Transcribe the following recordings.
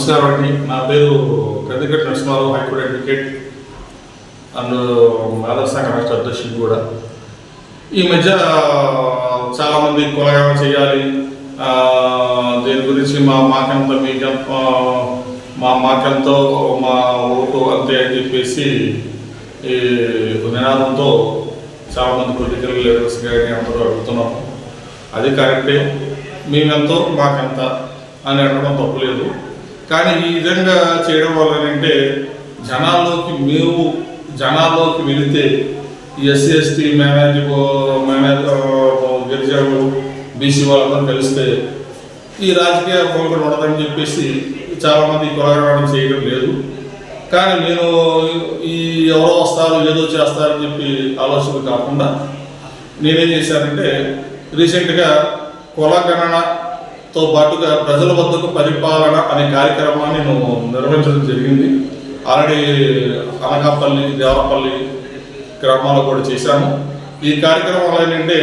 నమస్కారం అండి. నా పేరు Peddagatti Narasimharao high court advocate. And Madhava సంఘ రాష్ట్ర అధ్యక్షుడు కూడా. ఈ మధ్య చాలామంది కులగమ చేయాలి. దీని గురించి మా మాకెంత మీకెంత మా మాకెంతో మా ఓటు అంతే అని చెప్పేసి ఈ నినాదంతో చాలామంది పొలిటికల్ లీడర్స్ కానీ అందరూ అడుగుతున్నాం. అది కరెక్టే. మేమెంతో మాకెంత అని అడగడం తప్పులేదు. కానీ ఈ విధంగా చేయడం వల్ల జనాల్లోకి మేము జనాల్లోకి వెళితే ఎస్సీ ఎస్టీ మేనేజ్ మేనేజ్ గిరిజనులు బీసీ వాళ్ళందరూ కలిస్తే ఈ రాజకీయ పోకడ ఉండదని చెప్పేసి చాలామంది కొలగడం చేయడం లేదు. కానీ నేను ఈ ఎవరో వస్తారు ఏదో చేస్తారని చెప్పి ఆలోచన కాకుండా నేనేం చేశానంటే రీసెంట్గా తో పాటుగా ప్రజల వద్దకు పరిపాలన అనే కార్యక్రమాన్ని నేను నిర్వహించడం జరిగింది. ఆల్రెడీ అనకాపల్లి దేవరపల్లి గ్రామాల్లో కూడా చేశాము ఈ కార్యక్రమంలో ఏంటంటే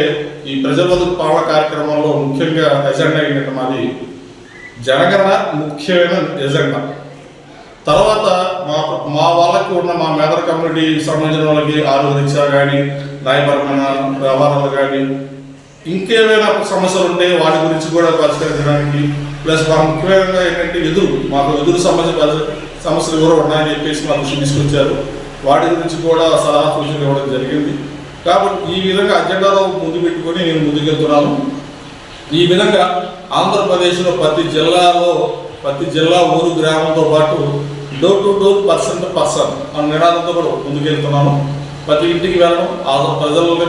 ఈ ప్రజల వద్దకు పాలన కార్యక్రమంలో ముఖ్యంగా ఎజెండా ఏంటంటే మాది జనగణన ముఖ్యమైన ఎజెండా. తర్వాత మా మా వాళ్ళకి ఉన్న మా మేదర్ కమ్యూనిటీ సంబంధించిన వాళ్ళకి ఆరోగ్య రీత్యా కానీ న్యాయపరమైన వ్యవహారాలు కానీ ఇంకేమైనా సమస్యలు ఉంటే వాటి గురించి కూడా పరిష్కరించడానికి ప్లస్ మా ముఖ్యంగా ఏంటంటే ఎదురు మాకు ఎదురు సమస్య సమస్యలు కూడా ఉన్నాయని చెప్పేసి మా దృష్టి తీసుకొచ్చారు. వాటి గురించి కూడా సలహా సూచనలు ఇవ్వడం జరిగింది. కాబట్టి ఈ విధంగా అజెండాలో ముందు పెట్టుకొని నేను ముందుకెళ్తున్నాను. ఈ విధంగా ఆంధ్రప్రదేశ్లో ప్రతి జిల్లాలో ప్రతి జిల్లా ఊరు గ్రామంతో పాటు door to door person to person అన్న నినాదంతో కూడా ముందుకెళ్తున్నాను. ప్రతి ఇంటికి వెళ్ళడం ఆ ప్రజలని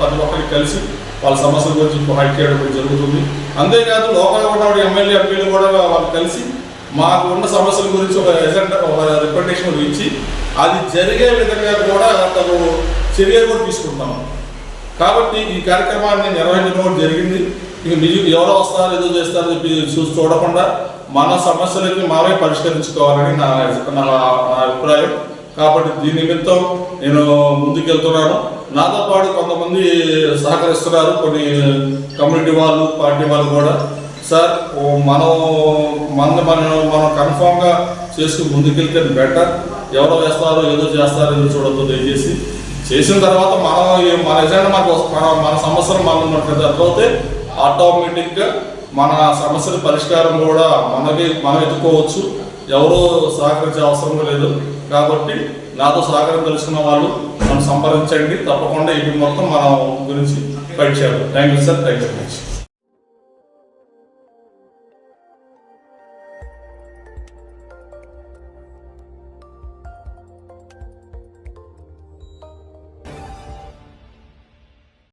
ప్రతి ఒక్కరికి కలిసి వాళ్ళ సమస్యల గురించి ప్రొవైడ్ చేయడం కూడా జరుగుతుంది. అంతేకాదు లోకల్గా ఉన్న ఎమ్మెల్యే ఎంపీలు కూడా వాళ్ళు కలిసి మాకు ఉన్న సమస్యల గురించి ఒక ఎజెండా ఒక రిప్రజెంటేషన్ ఇచ్చి అది జరిగే విధంగా కూడా తను చర్య కూడా తీసుకుంటున్నాము కాబట్టి ఈ కార్యక్రమాన్ని నిర్వహించడం కూడా జరిగింది. ఇక నిజం ఎవరో వస్తారు ఏదో చేస్తారో చెప్పి చూసి చూడకుండా మన సమస్యలకి మనమే పరిష్కరించుకోవాలని నా నా నా అభిప్రాయం. కాబట్టి దీని నిమిత్తం నేను ముందుకెళ్తున్నాను. నాతో పాటు కొంతమంది సహకరిస్తున్నారు కొన్ని కమ్యూనిటీ వాళ్ళు పార్టీ వాళ్ళు కూడా. సార్ మనం మన మనం మనం కన్ఫామ్గా చేసుకుని ముందుకెళ్తే బెటర్. ఎవరో వేస్తారో ఏదో చేస్తారో ఏదో చూడొద్దు దయచేసి. చేసిన తర్వాత మనం మన ఎజెండా మనకు మన మన సమస్యలు మనం ఉన్నట్లయితే అర్థమైతే ఆటోమేటిక్గా మన సమస్యల పరిష్కారం కూడా మనకి మనం ఎత్తుకోవచ్చు. ఎవరో సహకరించే అవసరం లేదు. కాబట్టి నాతో సహకారం తెలుసుకున్న వాళ్ళు మనం సంప్రదించండి. తప్పకుండా ఇది మొత్తం మన గురించి ఫైట్ చేయాలి. Thank you sir. Thank you much.